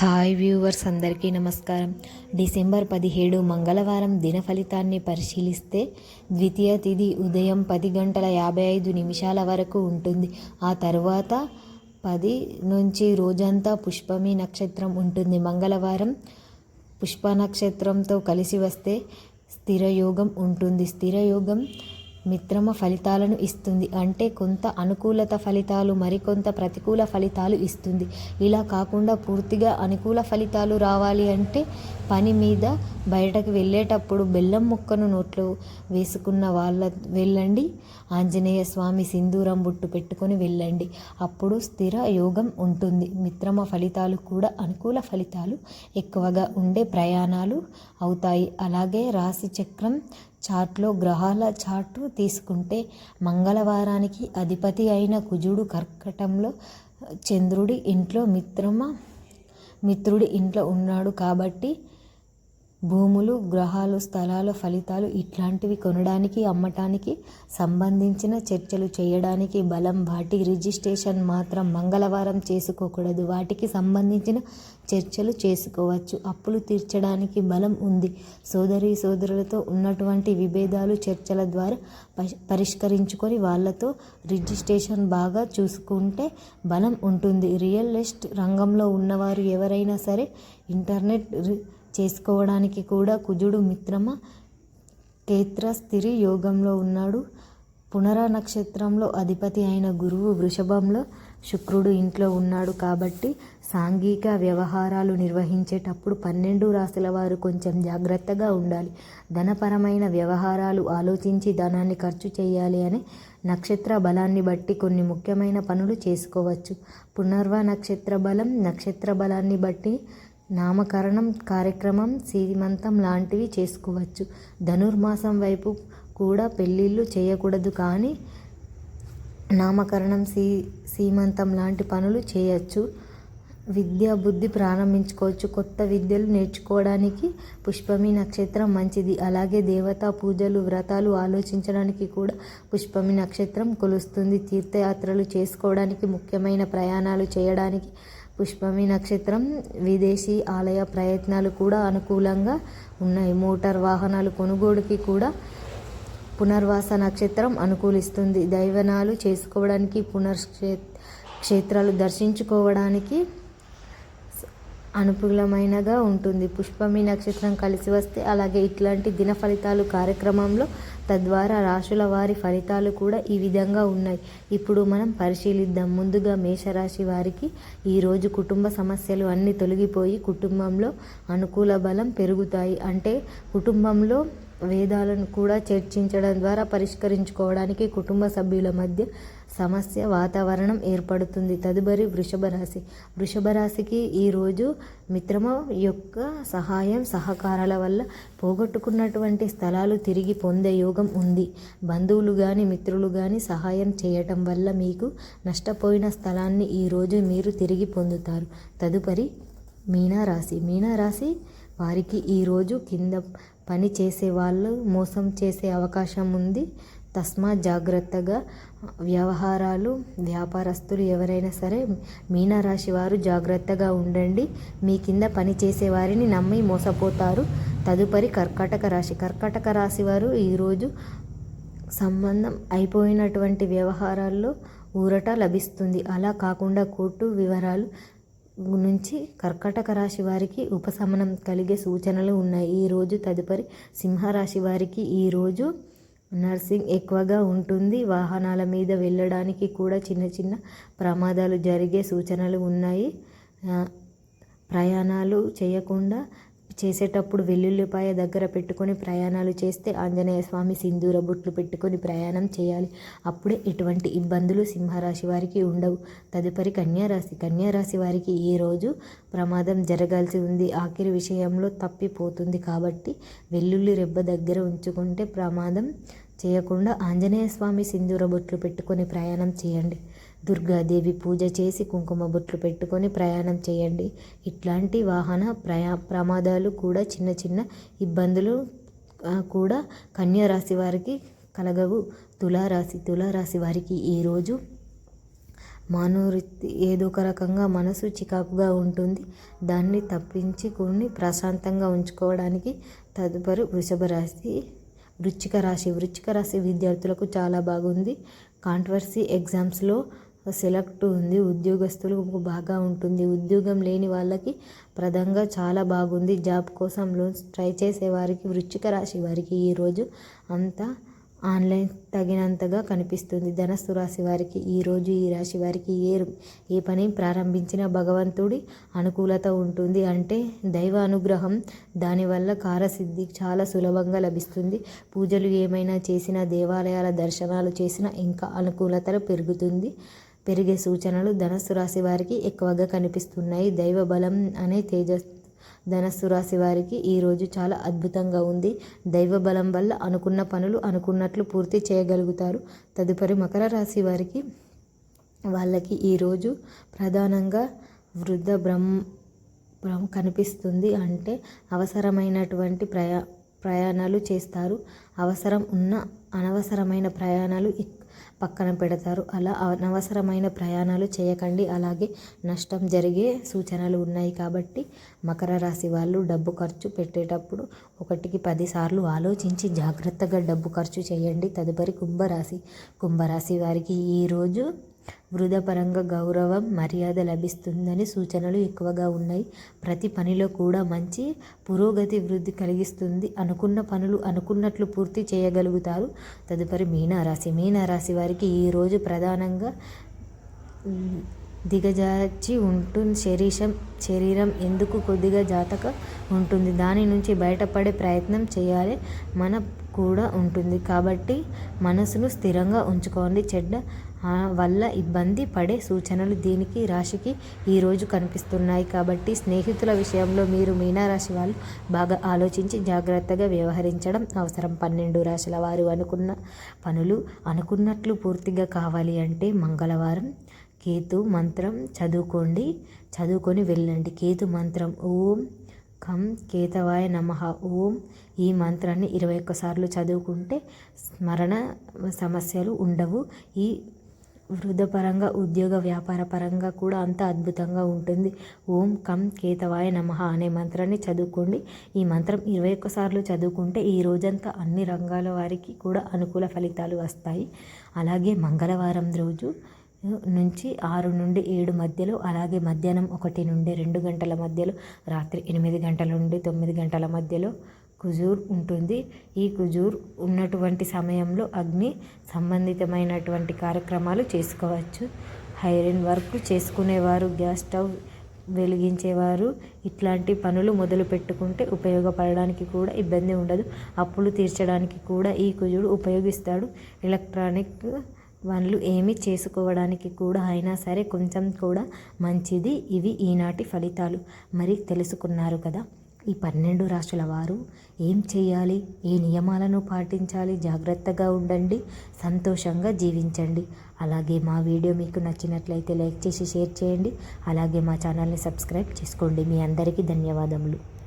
Hi viewers అందరికీ నమస్కారం. December పదిహేడు మంగళవారం దిన ఫలితాన్ని పరిశీలిస్తే ద్వితీయ తిథి ఉదయం పది గంటల యాభై ఐదు నిమిషాల వరకు ఉంటుంది. ఆ తరువాత పది నుంచి రోజంతా పుష్పమి నక్షత్రం ఉంటుంది. మంగళవారం పుష్ప నక్షత్రంతో కలిసి వస్తే స్థిరయోగం ఉంటుంది. స్థిరయోగం మిత్రమ ఫలితాలను ఇస్తుంది. అంటే కొంత అనుకూలత ఫలితాలు మరికొంత ప్రతికూల ఫలితాలు ఇస్తుంది. ఇలా కాకుండా పూర్తిగా అనుకూల ఫలితాలు రావాలి అంటే పని మీద బయటకు వెళ్ళేటప్పుడు బెల్లం ముక్కను నోట్లో వేసుకున్న వాళ్ళ వెళ్ళండి. ఆంజనేయ స్వామి సింధూరం బుట్టు పెట్టుకొని వెళ్ళండి. అప్పుడు స్థిర యోగం ఉంటుంది. మిత్రమ ఫలితాలు కూడా అనుకూల ఫలితాలు ఎక్కువగా ఉండే ప్రయాణాలు అవుతాయి. అలాగే రాశి చక్రం చార్ట్లో గ్రహాల చార్టు తీసుకుంటే మంగళవారానికి అధిపతి అయిన కుజుడు కర్కటంలో చంద్రుడి ఇంట్లో మిత్రమ మిత్రుడి ఇంట్లో ఉన్నాడు కాబట్టి భూములు గ్రహాలు స్థలాల ఫలితాలు ఇట్లాంటివి కొనడానికి అమ్మటానికి సంబంధించిన చర్చలు చేయడానికి బలం వాటి రిజిస్ట్రేషన్ మాత్రం మంగళవారం చేసుకోకూడదు. వాటికి సంబంధించిన చర్చలు చేసుకోవచ్చు. అప్పులు తీర్చడానికి బలం ఉంది. సోదరి సోదరులతో ఉన్నటువంటి విభేదాలు చర్చల ద్వారా పరిష్కరించుకొని వాళ్ళతో రిజిస్ట్రేషన్ బాగా చూసుకుంటే బలం ఉంటుంది. రియల్ ఎస్టేట్ రంగంలో ఉన్నవారు ఎవరైనా సరే ఇంటర్నెట్ చేసుకోవడానికి కూడా కుజుడు మిత్రమ కేత్ర స్థిరి యోగంలో ఉన్నాడు. పునర నక్షత్రంలో అధిపతి అయిన గురువు వృషభంలో శుక్రుడు ఇంట్లో ఉన్నాడు కాబట్టి సాంఘిక వ్యవహారాలు నిర్వహించేటప్పుడు పన్నెండు రాశుల వారు కొంచెం జాగ్రత్తగా ఉండాలి. ధనపరమైన వ్యవహారాలు ఆలోచించి ధనాన్ని ఖర్చు చేయాలి అని నక్షత్ర బలాన్ని బట్టి కొన్ని ముఖ్యమైన పనులు చేసుకోవచ్చు. పునర్వ నక్షత్ర బలం నక్షత్ర బలాన్ని బట్టి నామకరణం కార్యక్రమం సీమంతం లాంటివి చేసుకోవచ్చు. ధనుర్మాసం వైపు కూడా పెళ్ళిళ్ళు చేయకూడదు కానీ నామకరణం సీ సీమంతం లాంటి పనులు చేయొచ్చు. విద్యా బుద్ధి ప్రారంభించుకోవచ్చు. కొత్త విద్యలు నేర్చుకోవడానికి పుష్పమి నక్షత్రం మంచిది. అలాగే దేవతా పూజలు వ్రతాలు ఆలోచించడానికి కూడా పుష్పమి నక్షత్రం కొలుస్తుంది. తీర్థయాత్రలు చేసుకోవడానికి ముఖ్యమైన ప్రయాణాలు చేయడానికి పుష్పమి నక్షత్రం విదేశీ ఆలయ ప్రయత్నాలు కూడా అనుకూలంగా ఉన్నాయి. మోటార్ వాహనాలు కొనుగోలుకి కూడా పునర్వాస నక్షత్రం అనుకూలిస్తుంది. దైవనాలు చేసుకోవడానికి పునర్క్షే క్షేత్రాలు దర్శించుకోవడానికి అనుకూలమైనగా ఉంటుంది. పుష్పమి నక్షత్రం కలిసి వస్తే అలాగే ఇట్లాంటి దిన ఫలితాలు కార్యక్రమంలో తద్వారా రాశుల వారి ఫలితాలు కూడా ఈ విధంగా ఉన్నాయి. ఇప్పుడు మనం పరిశీలిద్దాం. ముందుగా మేషరాశి వారికి ఈరోజు కుటుంబ సమస్యలు అన్నీ తొలగిపోయి కుటుంబంలో అనుకూల బలం పెరుగుతాయి. అంటే కుటుంబంలో వేదాలను కూడా చర్చించడం ద్వారా పరిష్కరించుకోవడానికి కుటుంబ సభ్యుల మధ్య సమస్య వాతావరణం ఏర్పడుతుంది. తదుపరి వృషభ రాశి. వృషభ రాశికి ఈరోజు మిత్రమ యొక్క సహాయం సహకారాల వల్ల పోగొట్టుకున్నటువంటి స్థలాలు తిరిగి పొందే యోగం ఉంది. బంధువులు కానీ మిత్రులు కానీ సహాయం చేయటం వల్ల మీకు నష్టపోయిన స్థలాన్ని ఈరోజు మీరు తిరిగి పొందుతారు. తదుపరి మీనారాశి. మీనారాశి వారికి ఈరోజు కింద పని చేసే వాళ్ళు మోసం చేసే అవకాశం ఉంది. తస్మా జాగ్రత్తగా వ్యవహారాలు వ్యాపారస్తులు ఎవరైనా సరే మీనరాశి వారు జాగ్రత్తగా ఉండండి. మీ కింద పని చేసే వారిని నమ్మి మోసపోతారు. తదుపరి కర్కాటక రాశి. కర్కాటక రాశి వారు ఈరోజు సంబంధం అయిపోయినటువంటి వ్యవహారాల్లో ఊరట లభిస్తుంది. అలా కాకుండా కోర్టు వివరాలు నుంచి కర్కటక రాశి వారికి ఉపశమనం కలిగే సూచనలు ఉన్నాయి. ఈరోజు తదుపరి సింహరాశి వారికి ఈరోజు నర్సింగ్ ఎక్కువగా ఉంటుంది. వాహనాల మీద వెళ్ళడానికి కూడా చిన్న చిన్న ప్రమాదాలు జరిగే సూచనలు ఉన్నాయి. ప్రయాణాలు చేయకుండా చేసేటప్పుడు వెల్లుల్లిపాయ దగ్గర పెట్టుకొని ప్రయాణాలు చేస్తే ఆంజనేయ స్వామి సింధూర బుట్లు పెట్టుకొని ప్రయాణం చేయాలి. అప్పుడే ఎటువంటి ఇబ్బందులు సింహరాశి వారికి ఉండవు. తదుపరి కన్యారాశి. కన్యారాశి వారికి ఈ రోజు ప్రమాదం జరగాల్సి ఉంది. ఆఖరి విషయంలో తప్పిపోతుంది కాబట్టి వెల్లుల్లి రెబ్బ దగ్గర ఉంచుకుంటే ప్రమాదం చేయకుండా ఆంజనేయ స్వామి సింధూర బొట్లు పెట్టుకొని ప్రయాణం చేయండి. దుర్గాదేవి పూజ చేసి కుంకుమ బొట్లు పెట్టుకొని ప్రయాణం చేయండి. ఇట్లాంటి వాహన ప్రయా ప్రమాదాలు కూడా చిన్న చిన్న ఇబ్బందులు కూడా కన్యారాశి వారికి కలగవు. తులారాశి తులారాశి వారికి ఈరోజు మనోవృత్తి ఏదో ఒక రకంగా మనసు చికాకుగా ఉంటుంది. దాన్ని తప్పించుకొని ప్రశాంతంగా ఉంచుకోవడానికి తదుపరి వృషభ రాశి వృచ్చిక రాశి. వృచ్చిక రాశి విద్యార్థులకు చాలా బాగుంది. కాంట్రవర్సీ ఎగ్జామ్స్లో సెలెక్ట్ ఉంది ఉద్యోగస్తులకు బాగా ఉంటుంది. ఉద్యోగం లేని వాళ్ళకి ప్రదంగా చాలా బాగుంది. జాబ్ కోసం లోన్స్ ట్రై చేసే వారికి వృశ్చిక రాశి వారికి ఈరోజు అంతా ఆన్లైన్ తగినంతగా కనిపిస్తుంది. ధనస్సు రాశి వారికి ఈరోజు ఈ రాశి వారికి ఏ ఏ పని ప్రారంభించిన భగవంతుడి అనుకూలత ఉంటుంది. అంటే దైవ అనుగ్రహం దానివల్ల కారసిద్ధి చాలా సులభంగా లభిస్తుంది. పూజలు ఏమైనా చేసినా దేవాలయాల దర్శనాలు చేసినా ఇంకా అనుకూలత పెరుగుతుంది. పెరిగే సూచనలు ధనస్సు రాశి వారికి ఎక్కువగా కనిపిస్తున్నాయి. దైవ బలం అనే తేజస్ ధనస్సు రాశి వారికి ఈరోజు చాలా అద్భుతంగా ఉంది. దైవ బలం వల్ల అనుకున్న పనులు అనుకున్నట్లు పూర్తి చేయగలుగుతారు. తదుపరి మకర రాశి వారికి వాళ్ళకి ఈరోజు ప్రధానంగా వృద్ధ బ్రహ్మ కనిపిస్తుంది అంటే అవసరమైనటువంటి ప్రయా ప్రయాణాలు చేస్తారు. అవసరం ఉన్న అనవసరమైన ప్రయాణాలు పక్కన పెడతారు. అలా అనవసరమైన ప్రయాణాలు చేయకండి. అలాగే నష్టం జరిగే సూచనలు ఉన్నాయి కాబట్టి మకర రాశి వాళ్ళు డబ్బు ఖర్చు పెట్టేటప్పుడు ఒకటికి పదిసార్లు ఆలోచించి జాగ్రత్తగా డబ్బు ఖర్చు చేయండి. తదుపరి కుంభరాశి. కుంభరాశి వారికి ఈరోజు వృధపరంగా గౌరవం మర్యాద లభిస్తుందని సూచనలు ఎక్కువగా ఉన్నాయి. ప్రతి పనిలో కూడా మంచి పురోగతి వృద్ధి కలిగిస్తుంది. అనుకున్న పనులు అనుకున్నట్లు పూర్తి చేయగలుగుతారు. తదుపరి మీనారాశి. మీనారాశి వారికి ఈరోజు ప్రధానంగా దిగజార్చి ఉంటుంది. శరీరం శరీరం ఎందుకు కొద్దిగా జాతక ఉంటుంది? దాని నుంచి బయటపడే ప్రయత్నం చేయాలి. మన కూడా ఉంటుంది. కాబట్టి మనసును స్థిరంగా ఉంచుకోండి. చెడ్డ వల్ల ఇబ్బంది పడే సూచనలు దీనికి రాశికి ఈరోజు కనిపిస్తున్నాయి. కాబట్టి స్నేహితుల విషయంలో మీరు మీనారాశి వాళ్ళు బాగా ఆలోచించి జాగ్రత్తగా వ్యవహరించడం అవసరం. పన్నెండు రాశుల వారు అనుకున్న పనులు అనుకున్నట్లు పూర్తిగా కావాలి అంటే మంగళవారం కేతు మంత్రం చదువుకోండి. చదువుకొని వెళ్ళండి. కేతు మంత్రం ఓం కం కేతవాయ నమ. ఓం ఈ మంత్రాన్ని ఇరవై ఒక్కసార్లు చదువుకుంటే స్మరణ సమస్యలు ఉండవు. ఈ వృద్ధపరంగా ఉద్యోగ వ్యాపార పరంగా కూడా అంత అద్భుతంగా ఉంటుంది. ఓం కం కేతవాయ నమ అనే మంత్రాన్ని చదువుకోండి. ఈ మంత్రం ఇరవై ఒక్కసార్లు చదువుకుంటే ఈ రోజంతా అన్ని రంగాల వారికి కూడా అనుకూల ఫలితాలు వస్తాయి. అలాగే మంగళవారం రోజు నుంచి ఆరు నుండి ఏడు మధ్యలో అలాగే మధ్యాహ్నం ఒకటి నుండి రెండు గంటల మధ్యలో రాత్రి ఎనిమిది గంటల నుండి తొమ్మిది గంటల మధ్యలో కుజూర్ ఉంటుంది. ఈ కుజూర్ ఉన్నటువంటి సమయంలో అగ్ని సంబంధితమైనటువంటి కార్యక్రమాలు చేసుకోవచ్చు. హైరన్ వర్క్ చేసుకునేవారు గ్యాస్ స్టవ్ వెలిగించేవారు. ఇట్లాంటి పనులు మొదలు పెట్టుకుంటే ఉపయోగపడడానికి కూడా ఇబ్బంది ఉండదు. అప్పులు తీర్చడానికి కూడా ఈ కుజుడు ఉపయోగిస్తాడు. ఎలక్ట్రానిక్ వాళ్ళు ఏమి చేసుకోవడానికి కూడా అయినా సరే కొంచెం కూడా మంచిది. ఇవి ఈనాటి ఫలితాలు. మరి తెలుసుకున్నారు కదా. ఈ పన్నెండు రాష్ట్రాల వారు ఏం చేయాలి? ఏ నియమాలను పాటించాలి? జాగ్రత్తగా ఉండండి. సంతోషంగా జీవించండి. అలాగే మా వీడియో మీకు నచ్చినట్లయితే లైక్ చేసి షేర్ చేయండి. అలాగే మా ఛానల్ని సబ్స్క్రైబ్ చేసుకోండి. మీ అందరికీ ధన్యవాదములు.